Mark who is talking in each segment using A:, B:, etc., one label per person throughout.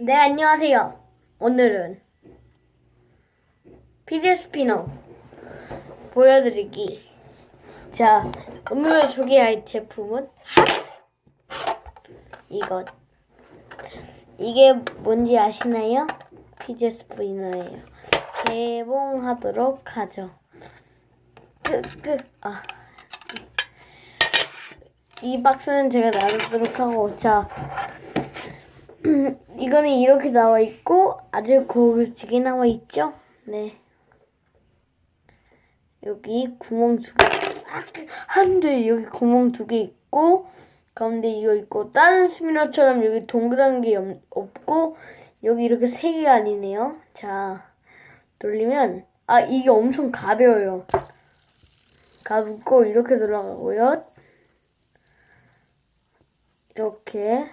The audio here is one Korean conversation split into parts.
A: 네, 안녕하세요. 오늘은 피디 스피너 보여드리기. 자, 오늘 소개할 제품은 이것. 이게 뭔지 아시나요? 피디 스피너예요. 개봉하도록 하죠. 끝, 끝. 아. 이 박스는 제가 놔두도록 하고, 자. 이거는 이렇게 나와 있고 아주 고급지게 나와 있죠? 네. 여기 구멍 두 개. 아, 한데 여기 구멍 두 개 있고 가운데 이거 있고 다른 스피너처럼 여기 동그란 게 없- 없고 여기 이렇게 세 개가 아니네요. 자 돌리면 아 이게 엄청 가벼워요. 가볍고 이렇게 돌아가고요. 이렇게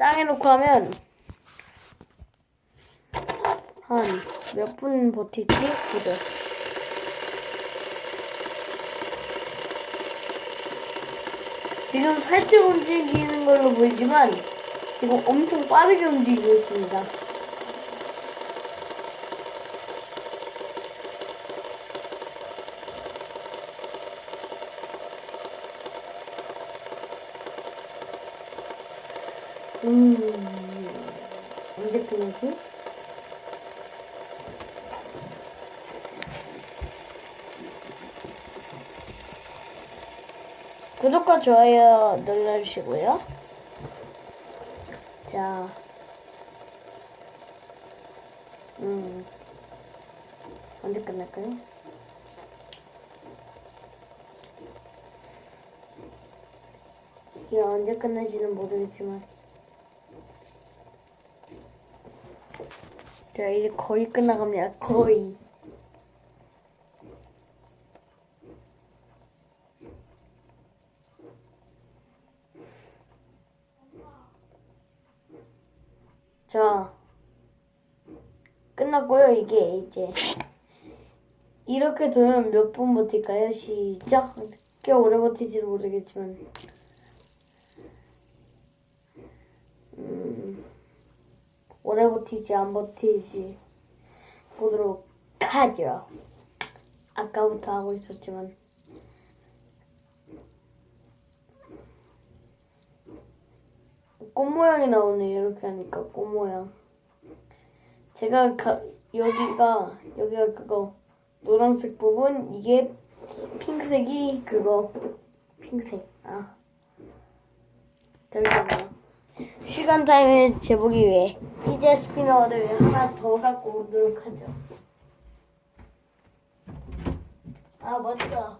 A: 땅에 놓고 하면 한 몇 분 버티지? 보자. 지금 살짝 움직이는 걸로 보이지만 지금 엄청 빠르게 움직이고 있습니다. 음, 언제 끝나지? 구독과 좋아요 눌러주시고요. 자, 음, 언제 끝날까요? 이게 언제 끝날지는 모르겠지만. 자, 이제 거의 끝나갑니다. 거의. 자, 끝났고요. 이게 이제 이렇게 두면 몇 분 버틸까요? 시작. 꽤 오래 버티지는 모르겠지만. 음, 오래 버티지 안 버티지 보도록 하죠. 아까부터 하고 있었지만 꽃 모양이 나오네 이렇게 하니까 꽃 모양. 제가 가, 여기가 여기가 그거 노란색 부분 이게 핑크색이 그거 핑크색 아 잠깐만요. 시간 타임을 재보기 위해 피제 스피너를 하나 더 갖고 오도록 하죠. 아 맞다.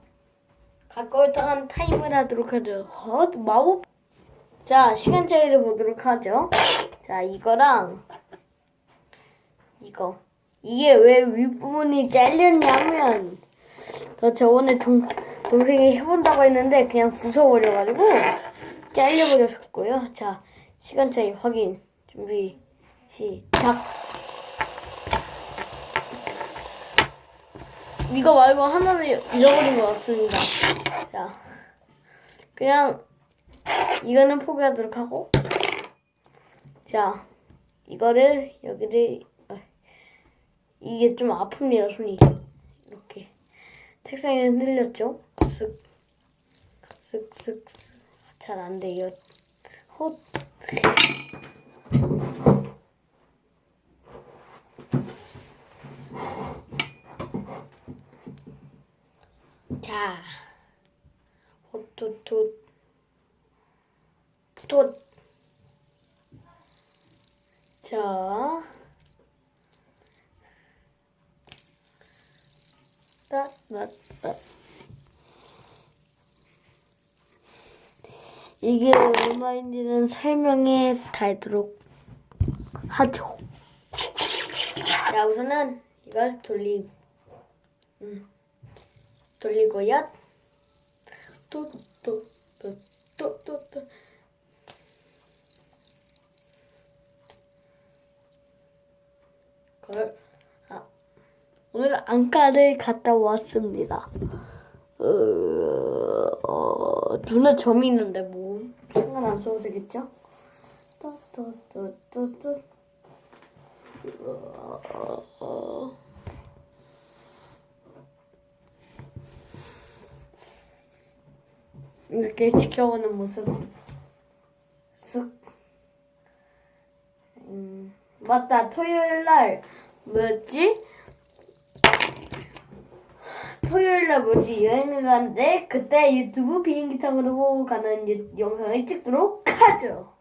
A: 갖고 있다간 타임을 하도록 하죠. 어, 마법. 자 시간 차이를 보도록 하죠. 자 이거랑 이거 이게 왜 윗부분이 잘렸냐면 저 저번에 동, 동생이 해본다고 했는데 그냥 부숴버려가지고 잘려버렸고요. 자 시간 차이 확인 준비 시작. 이거 말고 하나는 잃어버린 것 같습니다. 자 그냥 이거는 포기하도록 하고. 자 이거를 여기를 어, 이게 좀 아픕니다 손이. 이렇게. 책상에 흔들렸죠? 쓱쓱쓱쓱 잘안 돼요. 헛 자, 호토토 톳. 자. 따, 따, 따. 이게 얼마인지는 설명에 달도록 하죠. 자, 우선은 이걸 돌리, 음, 돌리고요. 또, 또, 또, 또, 또, 또. 걸, 아, 오늘 안가를 갔다 왔습니다. 어, 어, 눈에 점이 있는데 뭐 안 써도 되겠죠? 또또또또또 이렇게 지켜보는 모습 쓱 음, 맞다 토요일 날 뭐였지? 토요일 날 뭐지 여행을 가는데 그때 유튜브 비행기 타고 가는 유- 영상을 찍도록 하죠.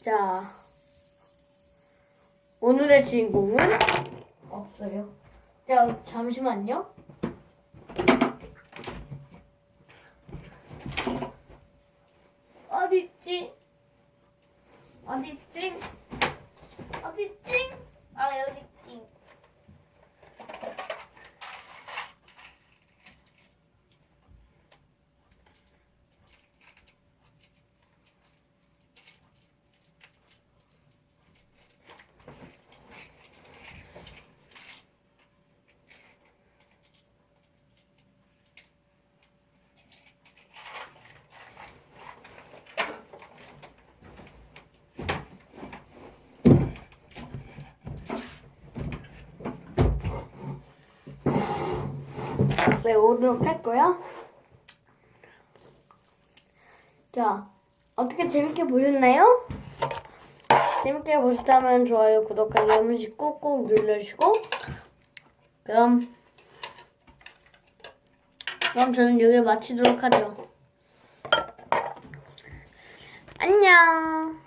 A: 자 오늘의 주인공은 없어요. 자 잠시만요. 어딨지? 어딨지? 어딨지? 아 여기 있지. 네, 오도록 할 거야. 자, 어떻게 재밌게 보셨나요? 재밌게 보셨다면 좋아요, 구독하기 한 번씩 꾹꾹 눌러주시고 그럼 그럼 저는 여기 마치도록 하죠. 안녕.